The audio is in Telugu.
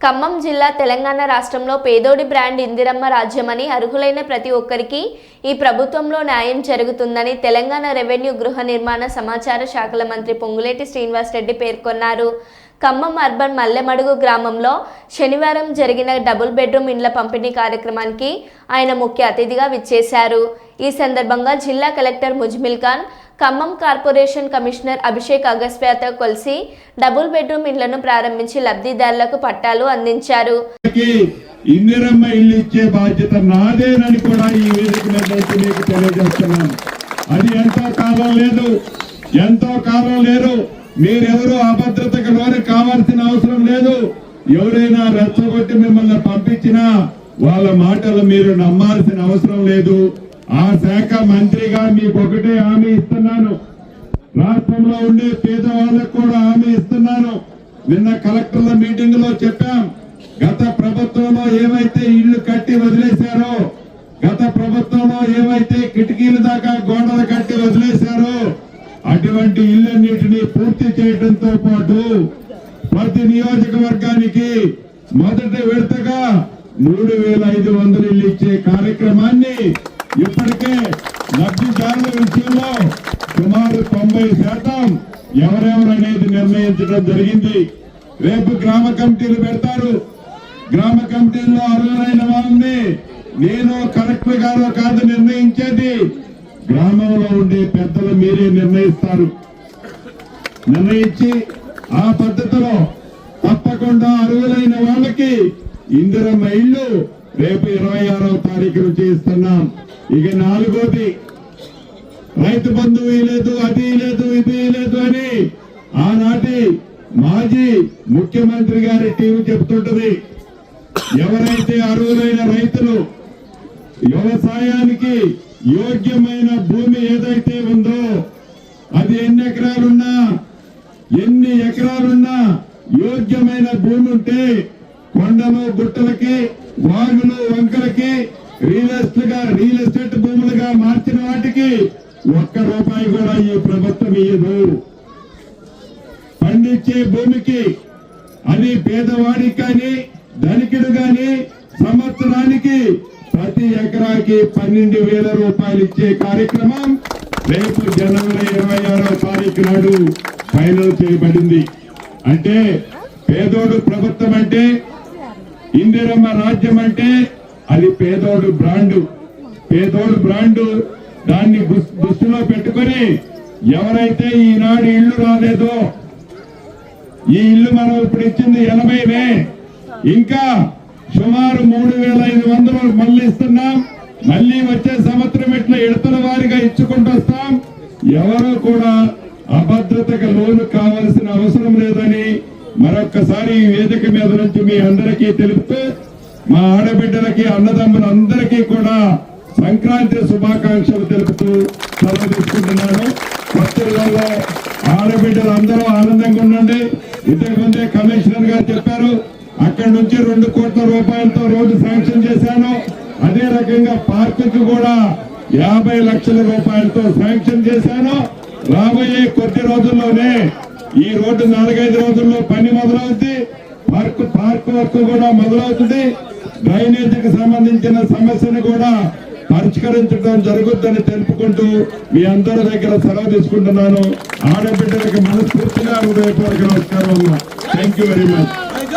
ఖమ్మం జిల్లా తెలంగాణ రాష్ట్రంలో పేదోడి బ్రాండ్ ఇందిరమ్మ రాజ్యమని అర్హులైన ప్రతి ఒక్కరికి ఈ ప్రభుత్వంలో న్యాయం జరుగుతుందని తెలంగాణ రెవెన్యూ గృహ నిర్మాణ సమాచార శాఖల మంత్రి పొంగులేటి శ్రీనివాసరెడ్డి పేర్కొన్నారు. ఖమ్మం అర్బన్ మల్లెమడుగు గ్రామంలో శనివారం జరిగిన డబుల్ బెడ్రూమ్ ఇండ్ల పంపిణీ కార్యక్రమానికి ఆయన ముఖ్య అతిథిగా విచ్చేశారు. ఈ సందర్భంగా జిల్లా collector Muzammil Khan Khammam corporation commissioner Abhishek అగస్వ్యాతో కలిసి డబుల్ బెడ్రూమ్ ఇండ్లను ప్రారంభించి లబ్ధిదారులకు పట్టాలు అందించారు. ఇందిరమ్మ ఇల్లు ఇచ్చే బాధ్యత నాదేనని కూడా ఈ వేదిక మీకు తెలియజేస్తున్నాను. అది ఎంతో కాలం లేదు ఎంతో కాలం లేదు. మీరెవరు అభద్రతకు లోని కావాల్సిన అవసరం లేదు. ఎవరైనా రెచ్చగొట్టి మిమ్మల్ని పంపించినా వాళ్ళ మాటలు మీరు నమ్మాల్సిన అవసరం లేదు. ఆ శాఖ మంత్రిగా మీకు ఒకటే హామీ ఇస్తున్నాను. రాష్ట్రంలో ఉండే పేదవాళ్ళకు కూడా హామీ ఇస్తున్నాను. నిన్న కలెక్టర్ల మీటింగ్లో చెప్పాం. గత ప్రభుత్వంలో ఏవైతే ఇళ్ళు కట్టి వదిలేశారో గత ప్రభుత్వంలో ఏవైతే కిటికీల దాకా గోడలు కట్టి వదిలేశారో అటువంటి ఇళ్ళన్నింటినీ పూర్తి చేయడంతో పాటు ప్రతి నియోజకవర్గానికి మొదటి విడతగా మూడు వేల ఐదు వందలు ఇల్లు ఇచ్చే కార్యక్రమాన్ని ఇప్పటికే లబ్ధిదారుల విషయంలో సుమారు తొంభై శాతం ఎవరెవరనేది నిర్ణయించడం జరిగింది. రేపు గ్రామ కమిటీలు పెడతారు. గ్రామ కమిటీల్లో అర్హులైన వాళ్ళని నేను కలెక్టర్ గారు కాదు నిర్ణయించేది గ్రామంలో ఉండే పెద్దలు మీరే నిర్ణయిస్తారు. నిర్ణయించి ఆ పద్ధతిలో తప్పకుండా అర్హులైన వాళ్ళకి ఇందిరమ్మ ఇల్లు రేపు ఇరవై ఆరవ తారీఖు నుంచి ఇస్తున్నాం ఇక నాలుగోది రైతు బంధువు లేదు అది లేదు ఇది లేదు అని ఆనాటి మాజీ ముఖ్యమంత్రి గారి టీవీ చెప్తుంటది. ఎవరైతే అర్హులైన రైతులు వ్యవసాయానికి యోగ్యమైన భూమి ఏదైతే ఉందో అది ఎన్ని ఎకరాలున్నా ఎన్ని ఎకరాలున్నా యోగ్యమైన భూమి ఉంటే కొండలు గుట్టలకి వాగులు వంకలకి రియల్ రియల్ ఎస్టేట్ భూములుగా మార్చిన వాటికి ఒక్క రూపాయి కూడా ఈ ప్రభుత్వం ఇయ్యదు. పండించే భూమికి అది పేదవాడికి కానీ ధనికుడు కానీ సంవత్సరానికి ప్రతి ఎకరాకి పన్నెండు వేల రూపాయలు ఇచ్చే కార్యక్రమం రేపు జనవరి ఇరవై ఆరో తారీఖు నాడు ఫైనల్ చేయబడింది. అంటే పేదోడు ప్రభుత్వం అంటే ఇందిరమ్మ రాజ్యం అంటే అది పేదోడు బ్రాండ్. పేదోడు బ్రాండ్. దాన్ని దృస్- దృష్టిలో పెట్టుకొని ఎవరైతే ఈనాడు ఇల్లు రాలేదో ఈ ఇల్లు మనం ఇప్పుడు ఇచ్చింది ఎనభైవే. ఇంకా సుమారు మూడు వేల ఐదు వందలు మళ్ళీ ఇస్తున్నాం. మళ్ళీ వచ్చే సంవత్సరం ఇట్లా ఇడతల వారిగా ఇచ్చుకుంటూ వస్తాం. ఎవరు కూడా అభద్రతకు లోను కావాల్సిన అవసరం లేదని మరొక్కసారి ఈ వేదిక మీద నుంచి మీ అందరికీ తెలుపుతూ మా ఆడబిడ్డలకి అన్నదమ్ములందరికీ కూడా సంక్రాంతి శుభాకాంక్షలు తెలుపుతూ సెలవు తీసుకుంటున్నాను. భక్తులలో ఆడబిడ్డలు అందరూ ఆనందంగా ఉండండి. ఇంతకు ముందే కమిషనర్ గారు చెప్పారు అక్కడి నుంచి రెండు కోట్ల రూపాయలతో రోడ్డు శాంక్షన్ చేశాను. అదే రకంగా పార్కుకు కూడా యాభై లక్షల రూపాయలతో శాంక్షన్ చేశాను. రాబోయే కొద్ది రోజుల్లోనే ఈ రోడ్డు నాలుగైదు రోజుల్లో పని మొదలవుతుంది పార్క్ పార్క్ వర్క్ కూడా మొదలవుతుంది. డ్రైనేజీకి సంబంధించిన సమస్యను కూడా పరిష్కరించడం జరుగుతుందని తెలుపుకుంటూ మీ అందరి దగ్గర సెలవు తీసుకుంటున్నాను. ఆడబిడ్డలకు మనస్ఫూర్తిగా హృదయపూర్వక నమస్కారం థ్యాంక్ యూ వెరీ మచ్